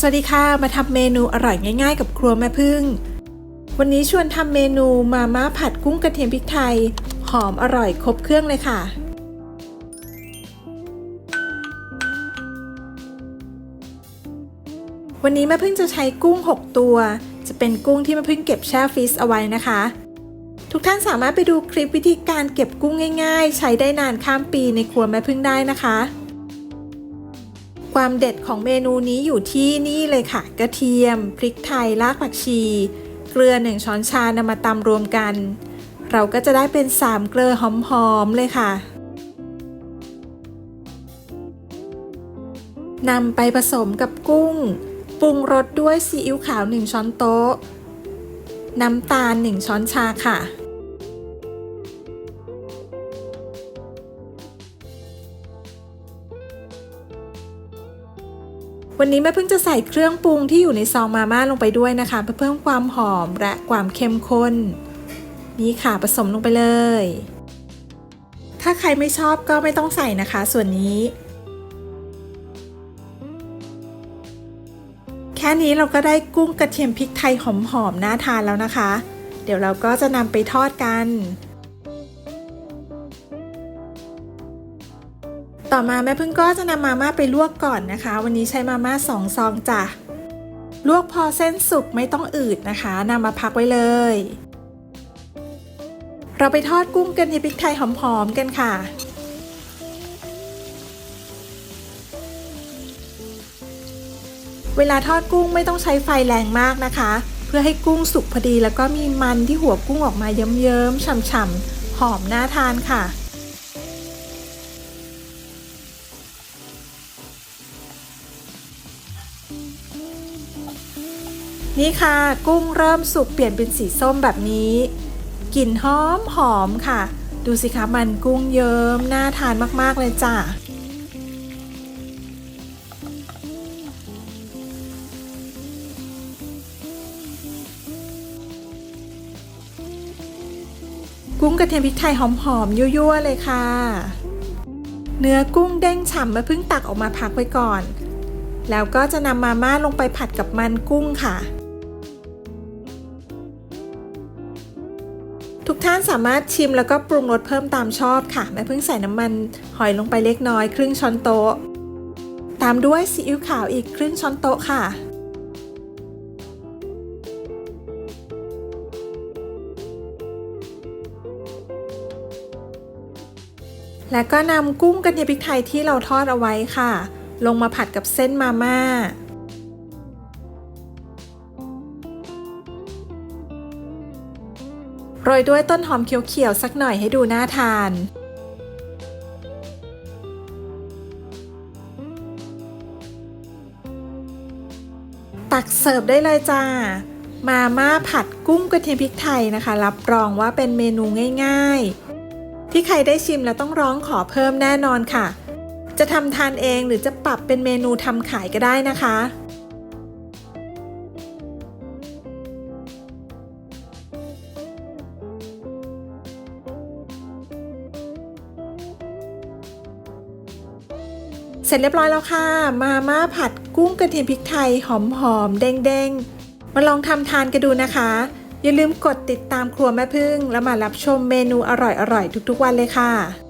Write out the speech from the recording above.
สวัสดีค่ะ มาทำเมนูอร่อยง่ายๆ กับครัวแม่พึ่ง วันนี้ชวนทำเมนูมาม่าผัดกุ้งกระเทียมพริกไทย หอมอร่อยครบเครื่องเลยค่ะ วันนี้แม่พึ่งจะใช้กุ้ง 6 ตัว จะเป็นกุ้งที่แม่พึ่งเก็บแช่ฟรีซเอาไว้นะคะ ทุกท่านสามารถไปดูคลิปวิธีการเก็บกุ้งง่าย ๆ ใช้ได้นานข้ามปีในครัวแม่พึ่งได้นะคะ ความเด็ดของเมนูนี้อยู่ที่นี่เลยค่ะ กระเทียม พริกไทย รากผักชี เกลือหนึ่งช้อนชานำมาตำรวมกัน เราก็จะได้เป็นสามเกลือหอมๆเลยค่ะนำไปผสมกับกุ้ง ปรุงรสด้วยซีอิ๊วขาว 1 ช้อนโต๊ะ น้ำตาล 1 ช้อนชาค่ะ วันนี้แม่เพิ่งจะใส่เครื่องปรุงที่อยู่ในซองมาม่าลงไปด้วยนะคะเพื่อเพิ่มความหอมและความเข้มข้น นี่ค่ะผสมลงไปเลย ถ้าใครไม่ชอบก็ไม่ต้องใส่นะคะ ส่วนนี้ แค่นี้เราก็ได้กุ้งกระเทียมพริกไทยหอมๆน่าทานแล้วนะคะ เดี๋ยวเราก็จะนำไปทอดกัน ต่อมาแม่พึ่งก็จะนำมาม่าไปลวกก่อนนะคะ วันนี้ใช้มาม่าสองซองจ้ะ ลวกพอเส้นสุกไม่ต้องอืดนะคะนำมาพักไว้เลย เราไปทอดกุ้งกันที่พริกไทยหอมๆกันค่ะเวลาทอดกุ้งไม่ต้องใช้ไฟแรงมากนะคะ เพื่อให้กุ้งสุกพอดีแล้วก็มีมันที่หัวกุ้งออกมาเยิ้มๆฉ่ำๆหอมน่าทานค่ะ นี่ค่ะ กุ้งเริ่มสุกเปลี่ยนเป็นสีส้มแบบนี้กลิ่นหอมหอมค่ะ ดูสิคะมันกุ้งเยิ้มน่าทานมากๆเลยจ้ะกุ้งกระเทียมพริกไทยหอมๆยั่วๆเลยค่ะ เนื้อกุ้งเด้งฉ่ำมาเพิ่งตักออกมาพักไว้ก่อน แล้วก็จะนำมาม่าลงไปผัดกับมันกุ้งค่ะ ทุกท่านสามารถชิมแล้วก็ปรุงรสเพิ่มตามชอบค่ะแม่เพิ่งใส่น้ำมันหอยลงไปเล็กน้อยครึ่งช้อนโต๊ะ ตามด้วยซีอิ๊วขาวอีกครึ่งช้อนโต๊ะค่ะแล้วก็นำกุ้งกระเทียมพริกไทยที่เราทอดเอาไว้ค่ะ ลงมาผัดกับเส้นมาม่า โรยด้วยต้นหอมเขียวๆสักหน่อยให้ดูน่าทาน ตักเสิร์ฟได้เลยจ้า มาม่าผัดกุ้งกระเทียมพริกไทยนะคะ รับรองว่าเป็นเมนูง่าย ๆ ที่ใครได้ชิมแล้วต้องร้องขอเพิ่มแน่นอนค่ะ จะทำทานเองหรือจะปรับเป็นเมนูทำขายก็ได้นะคะ เสร็จเรียบร้อยแล้วค่ะ มาม่าผัดกุ้งกระเทียมพริกไทยหอมๆเด้งๆ มาลองทำทานกันดูนะคะ อย่าลืมกดติดตามครัวแม่พึ่ง แล้วมารับชมเมนูอร่อยๆทุกๆวันเลยค่ะ